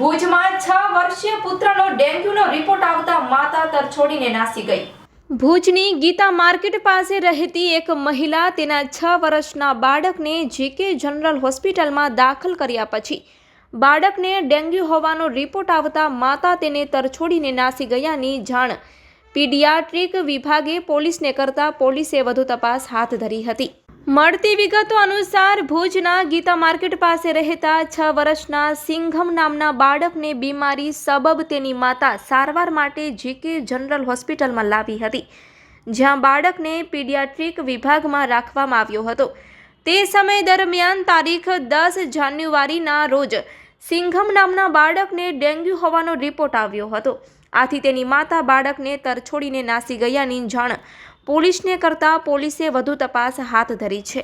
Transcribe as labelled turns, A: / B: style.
A: ભુજમાં છ વર્ષીય પુત્રનો ડેન્ગ્યુનો રિપોર્ટ આવતા માતા તરછોડીને નાસી ગઈ.
B: ભુજની ગીતા માર્કેટ પાસે રહેતી એક મહિલા તેના છ વર્ષના બાળકને જીકે જનરલ હોસ્પિટલમાં દાખલ કર્યા પછી બાળકને ડેન્ગ્યુ હોવાનો રિપોર્ટ આવતા માતા તેને તરછોડીને નાસી ગયાની જાણ. પીડિયાટ્રિક વિભાગે પોલીસને કરતા પોલીસે વધુ તપાસ હાથ ધરી હતી. મળતી વિગતો અનુસાર ભુજના ગીતા માર્કેટ પાસે રહેતા છ વર્ષના સિંઘમ નામના બાળકને બીમારી સબબ તેની માતા સારવાર માટે જીકે જનરલ હોસ્પિટલમાં લાવી હતી, જ્યાં બાળકને પીડિયાટ્રિક વિભાગમાં રાખવામાં આવ્યો હતો. તે સમય દરમિયાન તારીખ દસ જાન્યુઆરીના રોજ સિંઘમ નામના બાળકને ડેન્ગ્યુ હોવાનો રિપોર્ટ આવ્યો હતો. આથી તેની માતા બાળકને તરછોડીને નાસી ગયાની જાણ પોલીસને કરતા પોલીસે વધુ તપાસ હાથ ધરી છે.